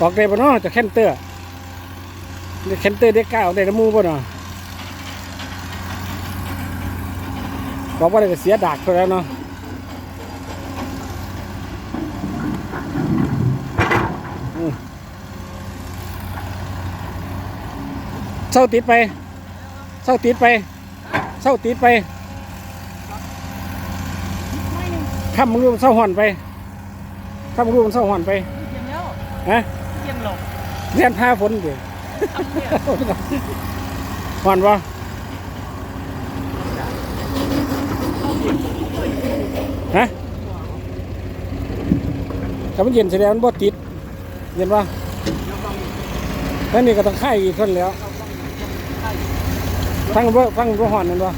ออกได้ปะเนาะจะแคนเตอร์เด็กแคนเตอร์ได้ก้าวได้น้ำมูปะเนาะบอกว่าได้ก็เสียดากไปแล้วเนาะอืมเศร้าติดไปเศร้าติดไปเศร้าติดไปข้ามมึงรู้มันเศร้าหอนไปข้ามมึงรู้มันเศร้าหอนไปเย็นแล้วฮะเย็น หลบเรียนพาฝนเดี๋ยวหอนวะฮะถ้ามันเย็นแสดงมันบ่ติด เย็นวะแล้วนี่ก็ต้องค่ายอีกคนแล้วฟังว่าฟังว่าหอนนั่นวะ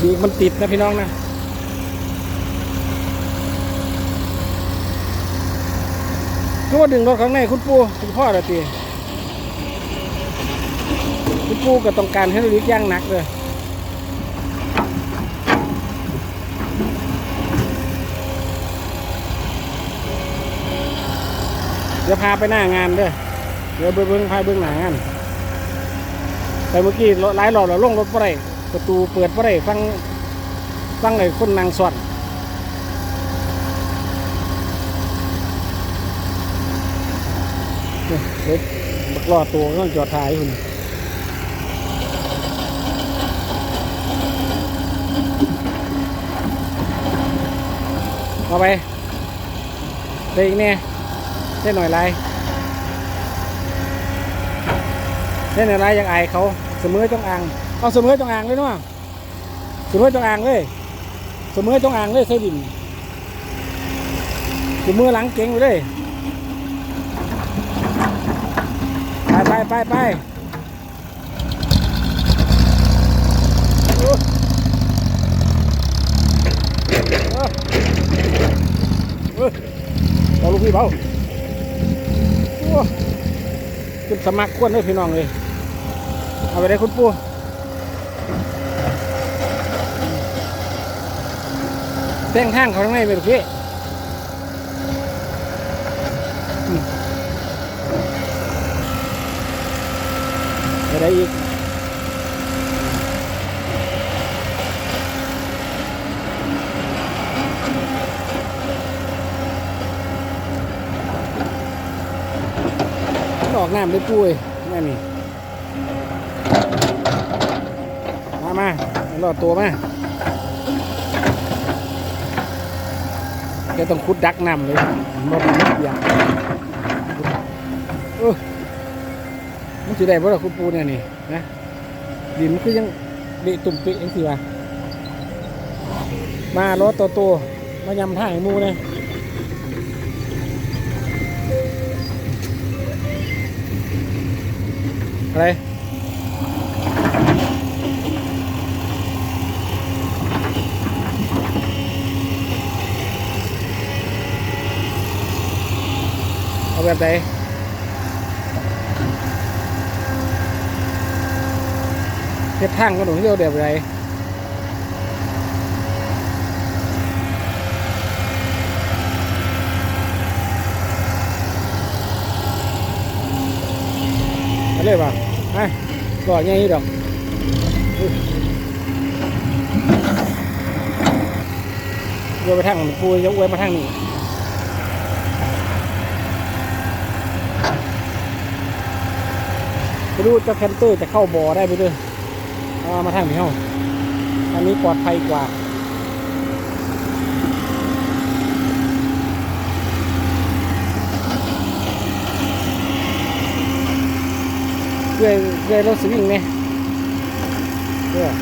ดีมันติดนะพี่น้องนะ ก็ว่าดึงรถข้างในคุณปู่คุณพ่อละตีคุณปู่ก็ต้องการให้ลิกย่างหนักเลยเดี๋ยวพาไปหน้างานเด้อเดี๋ยวไปเบิ้งพาเบิ้งหน้างานแต่เมื่อกี้หลายหลอดเราลงรถไ่ได้ประตูเปิดไ่ได้ฟังฟังไอ้คนนางสวด เนี่ยเด็กบัก รอตัวก็ต้องจอดท้ายคุณเอาไปได้อีกเนี่ยได้หน่อยไรได้หน่อยไรอยากอายเขาเสมอจงอ่างเอาเสมอจงอ่างเลยเนาะเสมอจงอ่างเลยเสมอจงอ่างเลยใส่ดินเสมอหลังเก่งไปเลย ไปไปไปไปโอ้โอ้โอ้เบาลูกพี่เบาขึ้นสมัครควนเลยพี่น้องเลย เอาไปได้คุณปู่แต่งทางเขาข้างในไปลูกพี่ ได้อีกดอกน้ำได้ปุ้ยแม่นี่มามาหลอดตัวมาแกต้องคุดดักน้ำเลยบ่เป็นนิดเดียวเออ มันสิได้บ่ล่ะคุณปูเนี่ยนี่นะดินมันคือยังเดะตุ่มเปะยังสิวะมารถโตโตๆมายำท่าให้มูเลยอะไรเอาแบบไหน เฮ็ดทางก็หนูเที่ยวเดียวไรอาเลยป่ะไปก่อใหญ่ดอกเวยไปทางปูยกเวยมาทางนี้ไปดูเจ้าแคนเตอร์จะเข้าบ่อได้ไปด้วย เอามาทางนี้เฮาอันนี้ปลอดภัยกว่าเรื่อยเรื่อยรถสวิงไหมเรื่อย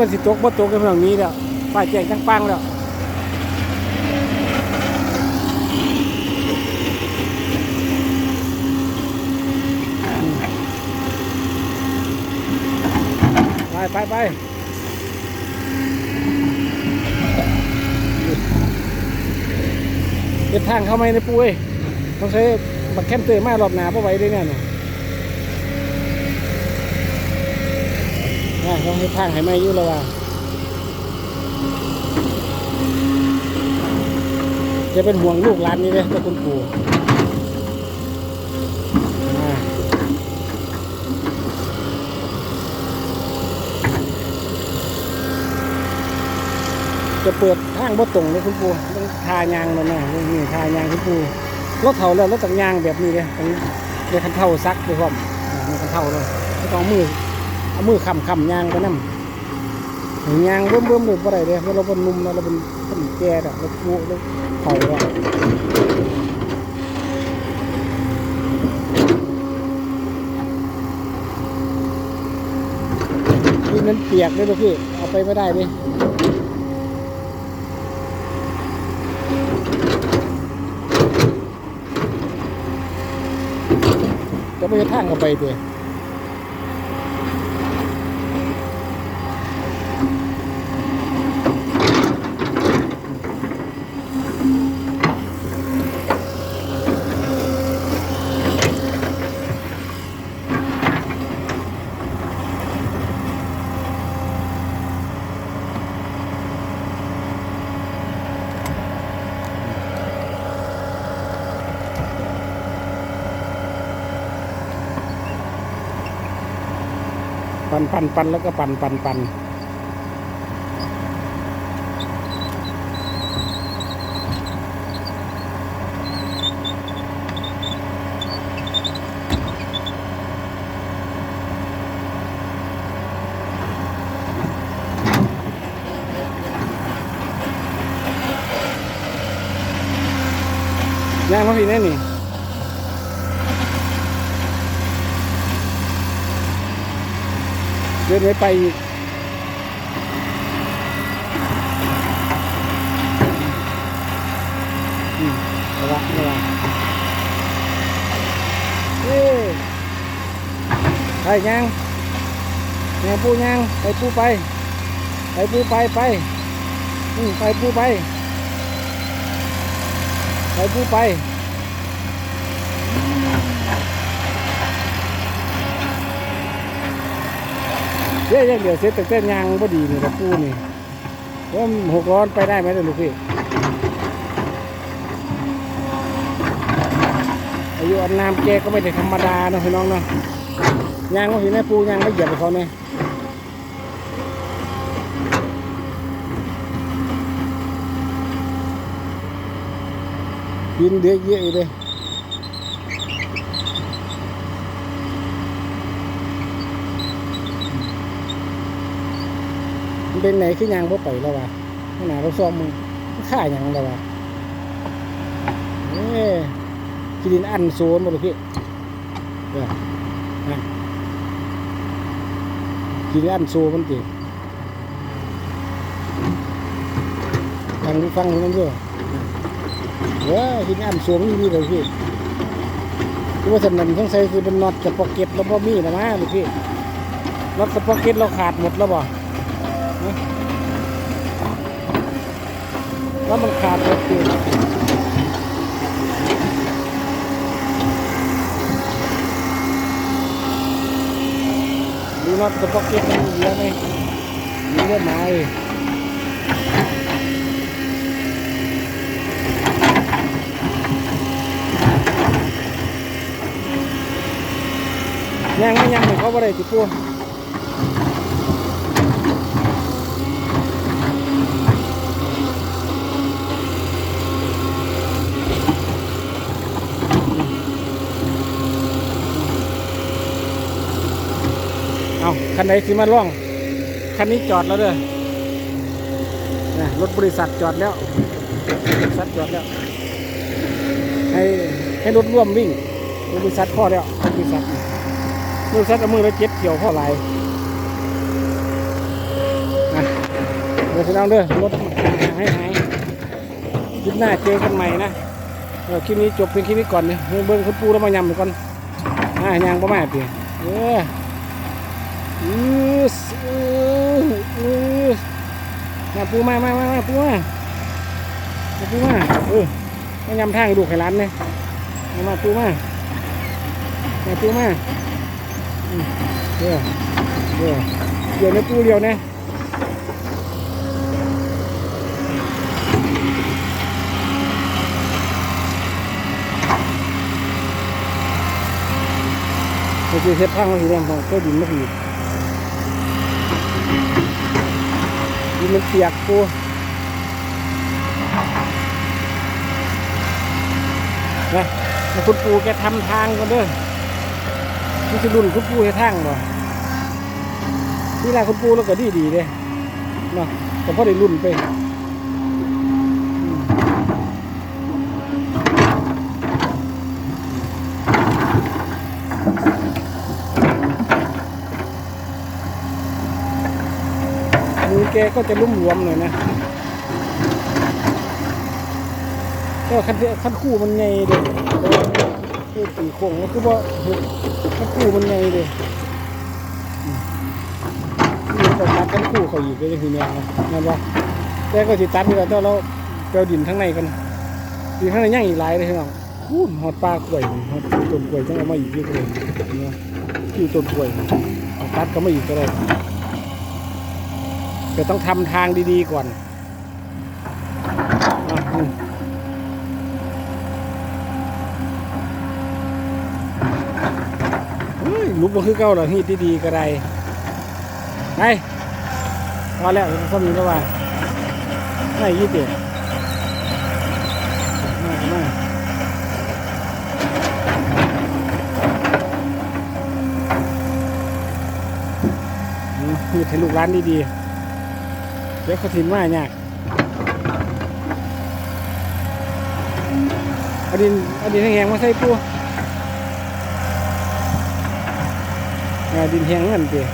มันสิตกบ่ตกกันเรื่องนี้แล้วป้ายแจงจังปังแล้วไปไปไปเก็บทางเข้าไหมในปุ้ยต้องใช้บักแคมเตอร์มารอบหนาเพราะไว้ด้วยเนี่ยน่ะ อ่าต้องให้ทางให้ไมอยู่แล้วว่าจะเป็นห่วงลูกหลานนี่เลยเจ้าคุณปู่จะเปิดทางบ่ตรงเลยคุณปู่ต้องทายางมันนะนี่ทายางคุณปู่รถเท่าแล้วรถตักยางแบบนี้เลยเรียกคันเท่าซักด้วยพร้อมอ่ามีคันเท่าเลยไม่ต้องมือ เอามือคำคำยางไปนั่ยางเบิ่มเบิ่มเลยบ่ได้เลยเพราะเราเป็นนุ่มเราเป็นคนแก่แล้วเราปูเราเฒ่าวดินนั้นเปียกเลยลูกพี่เอาไปไม่ได้ดิจะไปทางกันไปเด้ ปันปันปันแล้วก็ปันปันปันย่างมาพี่แน่นี่ เดิน ไม่ไปอีกอืมระวังระวังเอ้ไปยังยังปูยังไปปูไป ไปปูไปไปอืมไปปูไป ไปปูไป เดี๋ยวยังเดี๋ยวเสร็จแต่เต้นยางบ่ดีนี่กับปูนี่ว่าหกร้อนไปได้ไหมล่ะลูกพี่อายุอันน้ำแกก็ไม่ได้ธรรมดาเนาะพี่น้องเนาะยางก็เห็นไหมปูยางไม่เหยียบไปเขาเนี่ยกินเดือดเยอะอยู่เลย เป็นไหนคือยางบ่ไปแล้ววะขนาดเราซ่อมมึงมันค่าหยังแล้ววะเอ้ยกินดินอันโซนหมดเลยพี่เดี๋ยวกินดินอันโซมันติฟังดูฟังมันด้วยเว้ยกินดินอันโซมันมีเลยพี่คือว่าสำนันต้องใส่คือเป็นน็อตกับพ็อกเก็ตแล้วบ่มีนะมาเลยพี่น็อตกับพ็อกเก็ตเราขาดหมดแล้วบ่ แล้วมันขาดรถอยู่ดูน็อตสป็อกเก็ตมันมีเยอะไหมมีเยอะไหมยังไม่ยังไม่เขาบ่ได้ติดตัว เอา คันไหนสิมาล่อง คันนี้จอดแล้วเด้อนะรถบริษัทจอดแล้วบริษัทจอดแล้ว ให้ให้รถร่วมวิ่งบริษัทพ่อแล้วบริษัทบริษัทเอามือแล้วเจ็บเกี่ยวพ่อหลายนะเดี๋ยวพี่น้องเด้อรถหายหายคลิปหน้าเจอกันใหม่นะเออคลิปนี้จบเพียงคลิปนี้ก่อนเนี่ยเบิ้งคุณปูแล้วมายำก่อนอ่ายางประมาณเปียเออ อืออืออือมาปูมามามามาปูมามาปูมาเออมายำทางดูไข่ร้านเนี่ยมามาปูมามาปูมาอืมเออเออเดี๋ยวในปูเดียวเนี่ยก็คือเฮ็ดทางมาสีแดงของก็ดินมาสี ดินมันเปียกกูนะมาคุณปูแกทำทางกันเด้อนี่คือรุ่นคุณปูให้ทางบ่ที่แรกคุณปูแล้วก็ดีดีเลยเนาะแต่พอได้รุ่นไปอืม มือแกก็จะลุ่มหลวมหน่อยนะก็คันเคันคู่มันไงเด็กคือตีโค้งแล้วคือว่าคันคู่มันไงเด็กนี่ก็ตัดคันคู่เขาอีกก็จะคือแนวนะนั่นว่าแต่ก็สิตัดนี่แหละแต่เราเปลวดินทั้งในกันดินข้งในย่างอีกหลายเลยพี่น้องอู้หอดปลากล้วยหอดต้นกล้วยต้องเอามาอีกเยอะเลยนะที่ต้นกล้วยตัดก็มาอีกก็ได้ จะต้องทำทางดีๆก่อนลุกมาคือเก่าเหรอฮีดดีๆก็ได้ไปพอแล้วสมีแล้วว่าไม่ยี่สิบมามาอืมฮีดให้ลูกร้านดีๆ ดี๋ยวเขาถินมาเนี่ยเอาดินเอาดินแห้งๆมาใส่ปูเอาดินแห้งเงินเดีย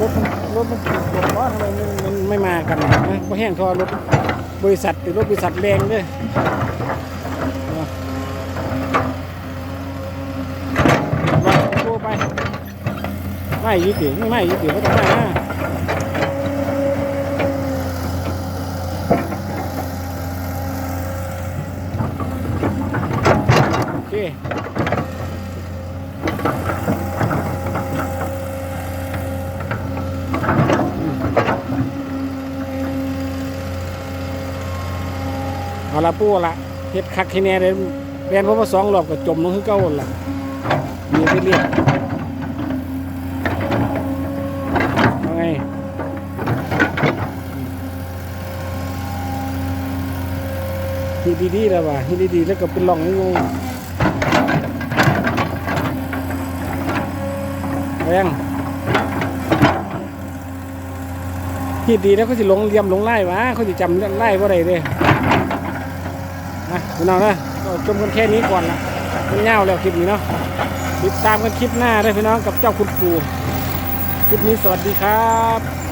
รถมันรถมันติดลมว่าทำไมมันมันไม่มากันนะเพราะแห้งทอรถบริษัทหรือรถบริษัทแรงด้วยมาว่าโทรไปไม่ยึดติไม่ไม่ยึดติไม่ต้องมา เอาละปูละเฮ็ดคักที่แน่เลยเรียนเพราะว่าสองรอบก็จมลงคือเก่าอันละมีไปเรียกเอาไงฮิดดีๆแล้วว่ะฮิดดีๆแล้วก็เป็นหล่องงงแรงฮิดดีแล้วเขาสิหลงเลียมหลงไล่วะเขาสิจำไล่ว่าไรเด้ นะพี่น้องนะก็ชมกันแค่นี้ก่อนนะมันเงาแล้วคลิปนี้เนาะติดตามกันคลิปหน้าด้วยพี่น้องกับเจ้าคุณปู่คลิปนี้สวัสดีครับ